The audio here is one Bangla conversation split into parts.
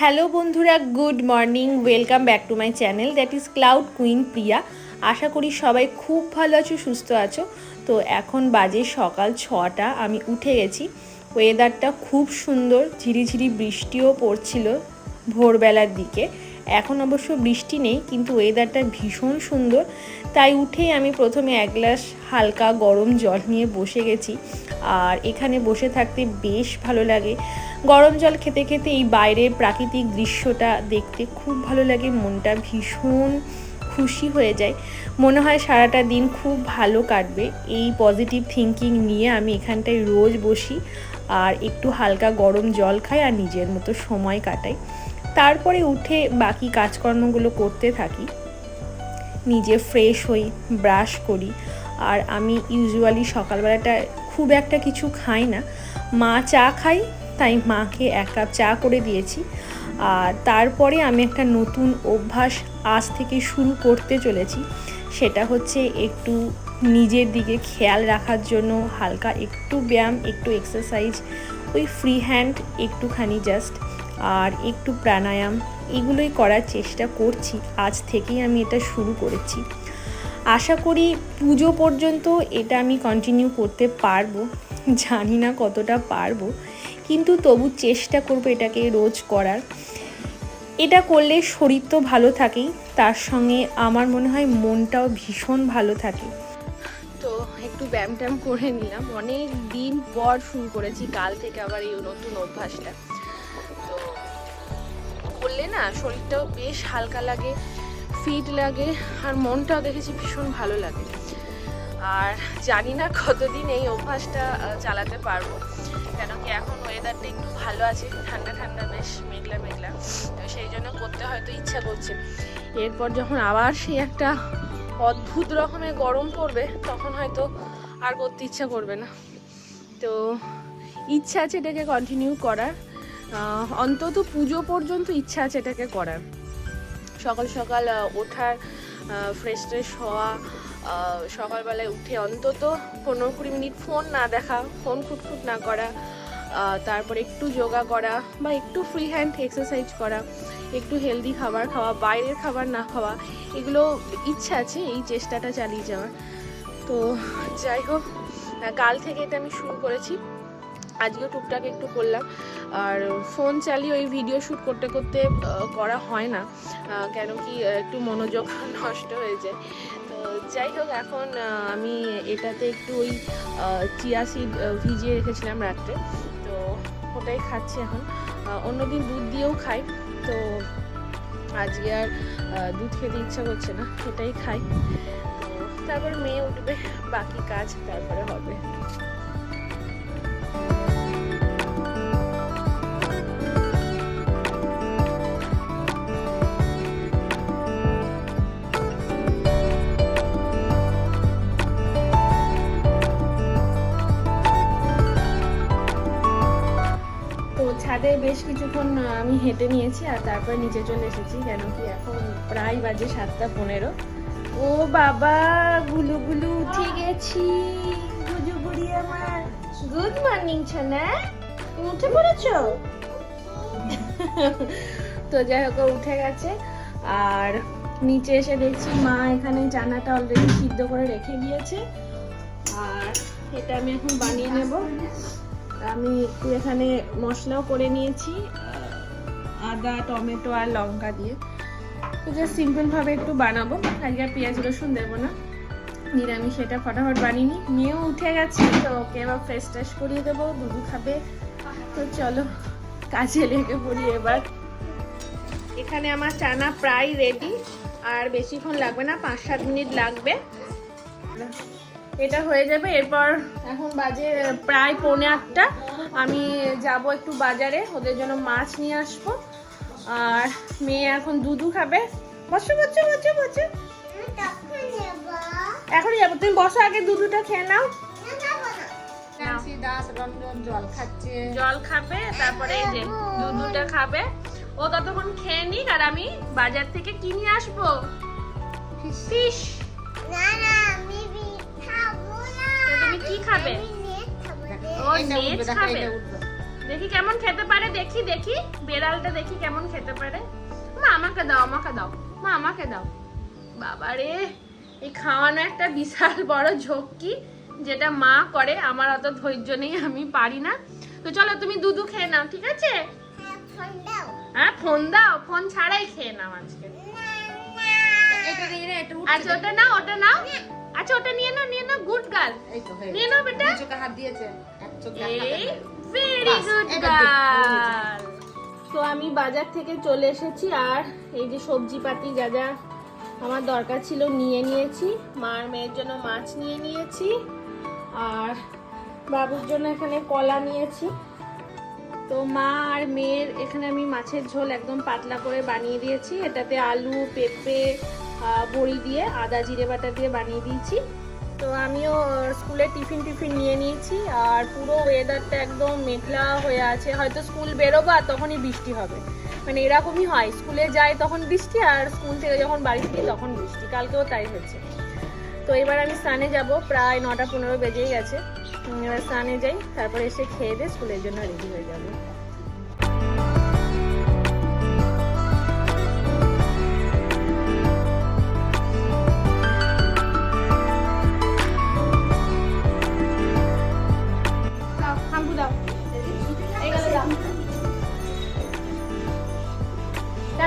হ্যালো বন্ধুরা, good morning, welcome back to my channel, that is cloud queen Priya. আশা করি সবাই খুব ভালো আছো, সুস্থ আছো। তো এখন বাজে সকাল ছটা, আমি উঠে গেছি। ওয়েদারটা খুব সুন্দর, ঝিরিঝিরি বৃষ্টিও পড়ছিল ভোরবেলার দিকে। এখন অবশ্য বৃষ্টি নেই, কিন্তু ওয়েদারটা ভীষণ সুন্দর। তাই উঠেই আমি প্রথমে এক গ্লাস হালকা গরম জল নিয়ে বসে গেছি। আর এখানে বসে থাকতে বেশ ভালো লাগে। গরম জল খেতে খেতে এই বাইরের প্রাকৃতিক দৃশ্যটা দেখতে খুব ভালো লাগে, মনটা ভীষণ খুশি হয়ে যায়। মনে হয় সারাটা দিন খুব ভালো কাটবে। এই পজিটিভ থিঙ্কিং নিয়ে আমি এখানটায় রোজ বসি। আর একটু হালকা গরম জল খাই আর নিজের মতো সময় কাটাই। তারপরে উঠে বাকি কাজকর্মগুলো করতে থাকি। নিজে ফ্রেশ হই ব্রাশ করি। আর আমি ইউজুয়ালি সকালবেলাটা খুব একটা কিছু খাই না। মা চা খাই, তাই মাকে এক কাপ চা করে দিয়েছি। আর তারপরে আমি একটা নতুন অভ্যাস আজ থেকে শুরু করতে চলেছি। সেটা হচ্ছে একটু নিজের দিকে খেয়াল রাখার জন্য হালকা একটু ব্যায়াম, একটু এক্সারসাইজ ওই ফ্রি হ্যান্ড একটুখানি জাস্ট আর একটু প্রাণায়াম, এগুলোই করার চেষ্টা করছি। আজ থেকেই আমি এটা শুরু করেছি। আশা করি পুজো পর্যন্ত এটা আমি কন্টিনিউ করতে পারব। জানি না কতটা পারব, কিন্তু তবু চেষ্টা করব এটাকে রোজ করার। এটা করলে শরীর তো ভালো থাকেই, তার সঙ্গে আমার মনে হয় মনটাও ভীষণ ভালো থাকে। তো একটু ব্যায়াম ট্যাম করে নিলাম। অনেক দিন পর শুরু করেছি, কাল থেকে আবার এই নতুন অভ্যাসটা। করলে না শরীরটাও বেশ হালকা লাগে ফিট লাগে, আর মনটাও দেখেছি ভীষণ ভালো লাগে। আর জানি না কতদিন এই অভ্যাসটা চালাতে পারব। কেন কি এখন ওয়েদারটা একটু ভালো আছে, ঠান্ডা ঠান্ডা, বেশ মেঘলা মেঘলা। তো সেই জন্য করতে হয়তো ইচ্ছা করছে। এরপর যখন আবার সেই একটা অদ্ভুত রকমের গরম পড়বে, তখন হয়তো আর করতে ইচ্ছা করবে না। তো ইচ্ছা আছে এটাকে কন্টিনিউ করার। অন্তত পুজো পর্যন্ত ইচ্ছা আছে এটাকে করার। সকাল সকাল ওঠার ফ্রেশ ট্রেশ হওয়া সকালবেলায় উঠে অন্তত পনেরো কুড়ি মিনিট ফোন না দেখা, ফোন খুটখুট না করা তারপরে একটু যোগা করা বা একটু ফ্রি হ্যান্ড এক্সারসাইজ করা, একটু হেলদি খাবার খাওয়া, বাইরের খাবার না খাওয়া, এগুলো ইচ্ছা আছে, এই চেষ্টাটা চালিয়ে যাওয়ার। তো যাই হোক কাল থেকে এটা আমি শুরু করেছি। আজকেও টুকটাক একটু করলাম। আর ফোন চালিয়ে ওই ভিডিও শ্যুট করতে করতে করা হয় না। কেন কি একটু মনোযোগ নষ্ট হয়ে যায়। তো যাই হোক, এখন আমি এটাতে একটু ওই চিয়া সিড ভিজিয়ে রেখেছিলাম রাত্রে। তো ওটাই খাচ্ছি এখন। অন্যদিন দুধ দিয়েও খাই। তো আজকে আর দুধ খেতে ইচ্ছা করছে না, সেটাই খাই। তারপর মেয়ে উঠবে, বাকি কাজ তারপরে হবে। বেশ কিছুক্ষণ আমি হেঁটে নিয়েছি আর তারপর নিচে চলে এসেছি, কেন কি এখন প্রায় বাজে সাতটা পনেরো। ও বাবা, গুলু গুলু উঠে গেছি। গুজু গুড়ি আমার। গুড মর্নিং তুমি উঠে পড়েছো? তো যাই হোক উঠে গেছে। আর নিচে এসে দেখছি মা এখানে চানাটা অলরেডি সিদ্ধ করে রেখে দিয়েছে। আর এটা আমি এখন বানিয়ে নেব। আমি একটু এখানে মশলাও করে নিয়েছি আদা, টমেটো আর লঙ্কা দিয়ে। তো জাস্ট সিম্পলভাবে একটু বানাবো। আজকে আর পেঁয়াজ, রসুন দেবো না। নিরামিষ এটা ফটাফট বানিয়ে নিই। মেয়েও উঠে গেছে, তো ওকে এবার ফ্রেশ ট্রেশ করিয়ে দেবো। দুধু খাবে। তো চলো, কাজে লেগে পড়ি এবার। এখানে আমার চানা প্রায় রেডি আর বেশিক্ষণ লাগবে না, পাঁচ সাত মিনিট লাগবে। এটা হয়ে যাবে। এরপর এখন বাজে প্রায় পৌনে আটটা। আমি যাব একটু বাজারে ওদের জন্য মাছ নিয়ে আসব। আর মেয়ে এখন দুধু খাবে। বসো বসো বসো বসো। এখনই যাব। তুমি বসো আগে দুধুটা খেয়ে নাও। জল খাচ্ছে। জল খাবে তারপরে এই যে দুধুটা খাবে। ও ততক্ষণ খেয়ে নিক আর আমি বাজার থেকে কিনে আসব? ফিশ। তুমি কি খাবে? ও দেখো, খাবে? দেখি কেমন খেতে পারে দেখি দেখি। বেড়ালটা দেখি কেমন খেতে পারে। মা আমাকে দাও আমাকে দাও। মা আমাকে দাও। বাবারে এই খাওয়ানো একটা বিশাল বড় ঝক্কি যেটা মা করে। আমার অত ধৈর্য নেই আমি পারি না। তো চলো তুমি দুধু খেয়ে নাও ঠিক আছে? হ্যাঁ ফোন দাও। ফোন ছাড়াই খেয়ে নাও আজকে। এটা নিয়ে নে, এটা উঠছে আচ্ছা ওটা নাও ওটা নাও। আচ্ছা ওটা নিয়ে নাও নিয়ে নাও। Good girl. এই তো হয়ে নিয়ে নাও বেটা। চোখে হাত দিয়েছে এক চোখে হাত ভেরি গুড আমি গার্ল তো আমি বাজার থেকে চলে এসেছি আর এই যে সবজি পাতি যা যা আমার দরকার ছিল নিয়ে নিয়েছি। মার মেয়ের জন্য মাছ নিয়ে নিয়েছি আর বাবুর জন্য এখানে কলা নিয়েছি। তো মা আর মেয়ের এখানে আমি মাছের ঝোল একদম পাতলা করে বানিয়ে দিয়েছি। এটাতে আলু পেঁপে বড়ি দিয়ে আদা জিরে বাটা দিয়ে বানিয়ে দিয়েছি। তো আমিও স্কুলে টিফিন টিফিন নিয়ে নিয়েছি আর পুরো ওয়েদারটা একদম মেঘলা হয়ে আছে। হয়তো স্কুল বেরোবো আর তখনই বৃষ্টি হবে। মানে এরকমই হয়। স্কুলে যাই তখন বৃষ্টি আর স্কুল থেকে যখন বাড়ি ফিরি তখন বৃষ্টি। কালকেও তাই হয়েছে। তো এবার আমি স্নানে যাব। প্রায় নটা পনেরো বেজেই গেছে। এবার স্নানে যাই, তারপরে এসে খেয়ে দিয়ে স্কুলের জন্য রেডি হয়ে যাব।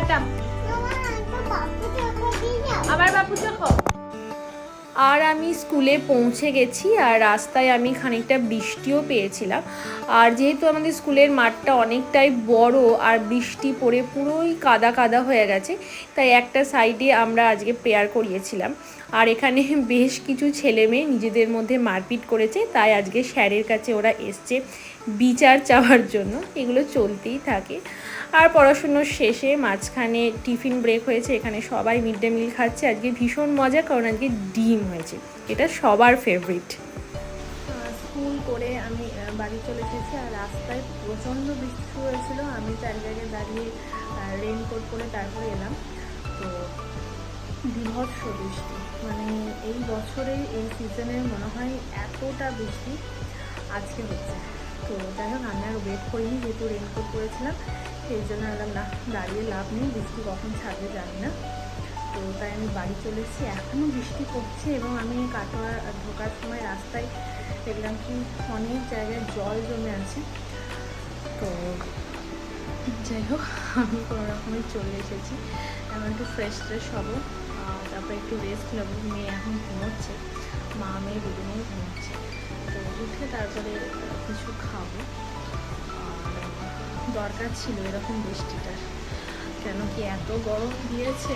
টাটা আবার বাপু আর আমি স্কুলে পৌঁছে গেছি আর রাস্তায় আমি খানিকটা বৃষ্টিও পেয়েছিলাম। আর যেহেতু আমাদের স্কুলের মাঠটা অনেকটাই বড় আর বৃষ্টি পড়ে পুরোই কাদা কাদা হয়ে গেছে, তাই একটা সাইডে আমরা আজকে প্রেয়ার করিয়েছিলাম। আর এখানে বেশ কিছু ছেলে মেয়ে নিজেদের মধ্যে মারপিট করেছে, তাই আজকে স্যারের কাছে ওরা এসছে বিচার চাওয়ার জন্য। এগুলো চলতেই থাকে। আর পড়াশুনোর শেষে মাঝখানে টিফিন ব্রেক হয়েছে, এখানে সবাই মিড ডে মিল খাচ্ছে। আজকে ভীষণ মজা, কারণ আজকে ডিম হয়েছে। এটা সবার ফেভারিট স্কুল করে আমি বাড়ি চলে এসেছি আর রাস্তায় প্রচণ্ড বৃষ্টি হয়েছিল। আমি চার জায়গায় দাঁড়িয়ে রেনকোট পরে তারপরে এলাম। তো বিভৎস বৃষ্টি। মানে এই বছরে, এই সিজনে মনে হয় এতটা বৃষ্টি আজকে হচ্ছে। তো যাই হোক, আমি আর ওয়েট করিনি, যেহেতু রেনকোট পরেছিলাম। সেই জন্য বললাম না। দাঁড়িয়ে লাভ নেই, বৃষ্টি কখন ছাড়বে জানি না। তো তাই আমি বাড়ি চলে এসেছি। এখনও বৃষ্টি পড়ছে এবং আমি কাটোয়া ঢোকার সময় রাস্তায় দেখলাম কি অনেক জায়গায় জল জমে আছে। তো যাই হোক, আমি কোনো রকমে চলে এসেছি। এখন একটু ফ্রেশ ট্রেশ হব। তারপরে একটু রেস্ট নেব। মেয়ে এখন ঘুমোচ্ছে। মা, মেয়ে দুজনেই ঘুমোচ্ছে। তো উঠে তারপরে কিছু খাব। দরকার ছিল এরকম বৃষ্টিটা। কেন কি এত গরম দিয়েছে?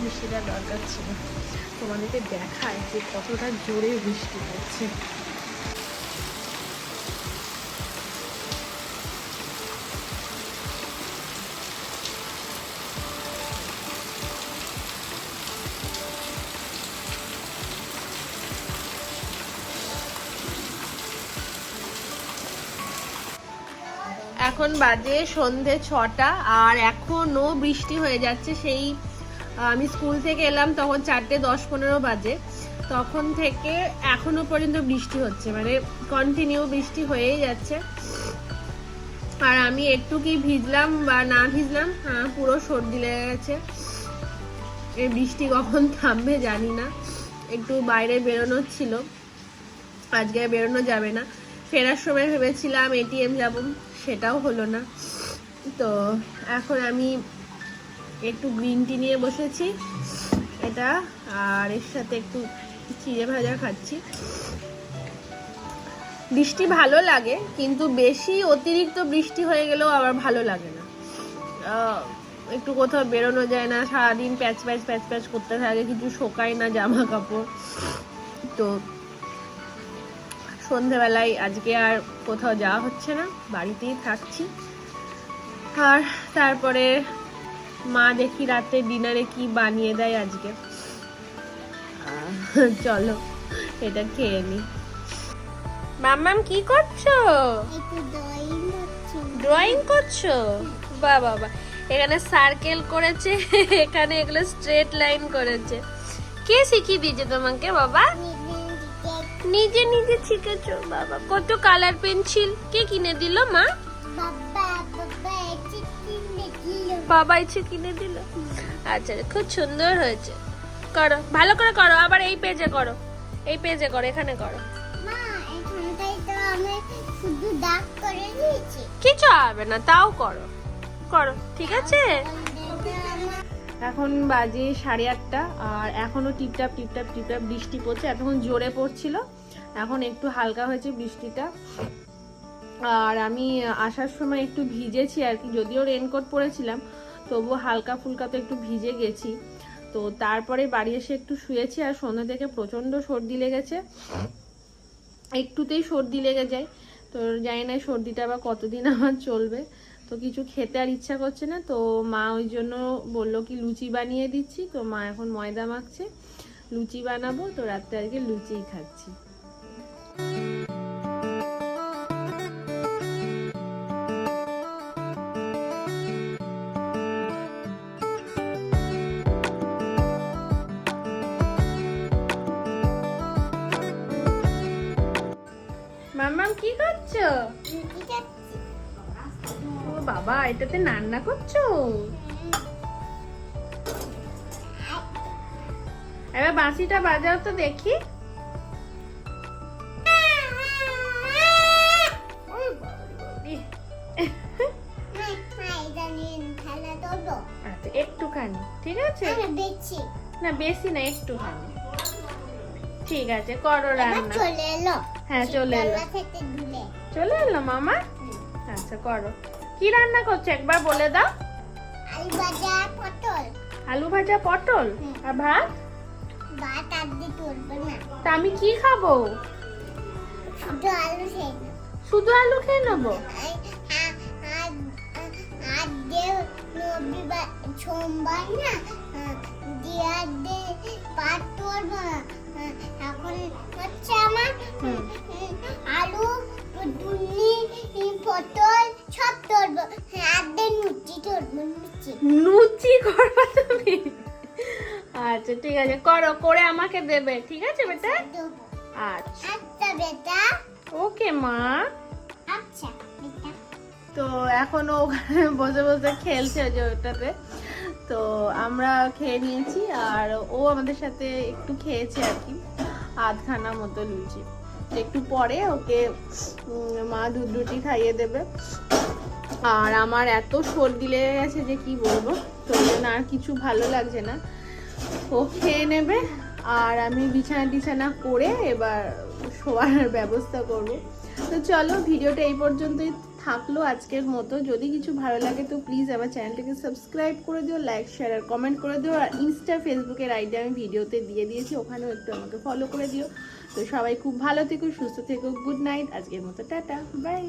বৃষ্টিটা দরকার ছিল। তোমাদেরকে দেখায় যে কতটা জোরে বৃষ্টি পড়ছে। এখন বাজে সন্ধে ছটা আর এখনও বৃষ্টি হয়ে যাচ্ছে। সেই আমি স্কুল থেকে এলাম তখন চারটে দশ পনেরো বাজে। তখন থেকে এখনও পর্যন্ত বৃষ্টি হচ্ছে মানে কন্টিনিউ বৃষ্টি হয়েই যাচ্ছে। আর আমি একটু কি ভিজলাম বা না ভিজলাম হ্যাঁ পুরো সর্দি লেগে গেছে। এই বৃষ্টি কখন থামবে জানি না। একটু বাইরে বেরোনোর ছিল, আজকে বেরোনো যাবে না। ফেরার সময় ভেবেছিলাম এটিএম যাব। সেটাও হলো না। তো এখন আমি একটু গ্রিন টি নিয়ে বসেছি এটা, আর এর সাথে একটু চিড়ে ভাজা খাচ্ছি। বৃষ্টি ভালো লাগে, কিন্তু বেশি অতিরিক্ত বৃষ্টি হয়ে গেলেও আবার ভালো লাগে না। একটু কোথাও বেরোনো যায় না, সারাদিন প্যাচ প্যাচ প্যাচ প্যাচ করতে থাকে, কিছু শোকায় না জামা কাপড়। তো সন্ধেবেলায় আজকে আর কোথাও যাওয়া হচ্ছে না বাড়িতেই থাকছি। আর তারপরে মা দেখি রাতে ডিনারে কি বানিয়ে দেয় আজকে। চলো এটা খেয়ে নি। মাম্মাম কি করছ? ড্রয়িং করছ। বাহ বাবা এখানে সার্কেল করেছে এখানে এগুলো স্ট্রেট লাইন করেছে। কে শিখিয়ে দিয়েছে তোমাকে বাবা? নিজে নিজে শিখেছো। বাবা কত কালার পেন্সিল কে কিনে দিল মা? বাবা ইচ্ছে কিনে দিল। আচ্ছা খুব সুন্দর হয়েছে। করো ভালো করে করো আবার এই পেজে করো। এই পেজে করো এখানে করো। মা এখানটাই তো আমি শুধু দাগ করে দিয়েছি কিছু হবে না তাও করো। করো ঠিক আছে? এখন বাজে সাড়ে আটটা, আর এখনও টিপটাপ টিপটাপ টিপটাপ বৃষ্টি পড়ছে। এতক্ষণ জোরে পড়ছিল, এখন একটু হালকা হয়েছে বৃষ্টিটা। আর আমি আসার সময় একটু ভিজেছি আর কি, যদিও রেনকোট পরেছিলাম, তবুও হালকা ফুলকা তো একটু ভিজে গেছি। তো তারপরে বাড়ি এসে একটু শুয়েছি, আর সন্ধ্যা থেকে প্রচণ্ড সর্দি লেগেছে। একটুতেই সর্দি লেগে যায়, তো জানি না সর্দিটা আবার কতদিন আমার চলবে। তো কিছু খেতে আর ইচ্ছা করছে না, তো মা ওই জন্য বলল কি লুচি বানিয়ে দিচ্ছি, তো মা এখন ময়দা মাখছে। লুচি বানাবো, তো রাত্রে আজকে লুচিই খাচ্ছি। মাম্মাম, কি করছ। ও বাবা এটাতে রান্না করছ? এবার বাঁশিটা বাজাও তো দেখি? আচ্ছা একটুখানি ঠিক আছে? না বেশি না একটুখানি। ঠিক আছে করো রান্না। চলে এলো। হ্যাঁ চলে এলো। চলে এলো মামা? আচ্ছা করো। কি রান্না করছ? একবার বলে দাও। আলু ভাজা পটল। আলু ভাজা পটল? আর ভাত? ভাত আর দিয়ে তুলবো না। তা আমি কি খাব? শুধু আলু খেয়ে শুধু আলু খেয়ে নেব? রবিবার সোমবার না দিয়ে পাট করব না। এখন হচ্ছে আমার আলু দুনি পটল সব তুলবো আর দিয়ে লুচি তুলবো লুচি। লুচি করবা তুমি? আচ্ছা ঠিক আছে করো করে আমাকে দেবে ঠিক আছে বেটা? আচ্ছা। আচ্ছা বেটা। ওকে মা। আচ্ছা বেটা। তো এখনও ওখানে বসে বসে খেলছে যে ওটাতে। তো আমরা খেয়ে নিয়েছি আর ও আমাদের সাথে একটু খেয়েছে আর কি আধখানা মতো লুচি। একটু পরে ওকে মা দুধ রুটি খাইয়ে দেবে। আর আমার এত সর্দি লেগে গেছে যে কি বলব তো জন্য আর কিছু ভালো লাগছে না। ও খেয়ে নেবে, আর আমি বিছানা টিছানা করে এবার শোয়ার ব্যবস্থা করব। তো চলো, ভিডিওটা এই পর্যন্তই থাকল আজকের মতো। যদি কিছু ভালো লাগে তো প্লিজ আমার চ্যানেলটাকে সাবস্ক্রাইব করে দিও লাইক শেয়ার আর কমেন্ট করে দিও। আর ইনস্টা ফেসবুকের আইডি আমি ভিডিওতে দিয়ে দিয়েছি, ওখানেও একটু আমাকে ফলো করে দিও। তো সবাই খুব ভালো থেকো সুস্থ থেকো গুড নাইট আজকের মতো টাটা বাই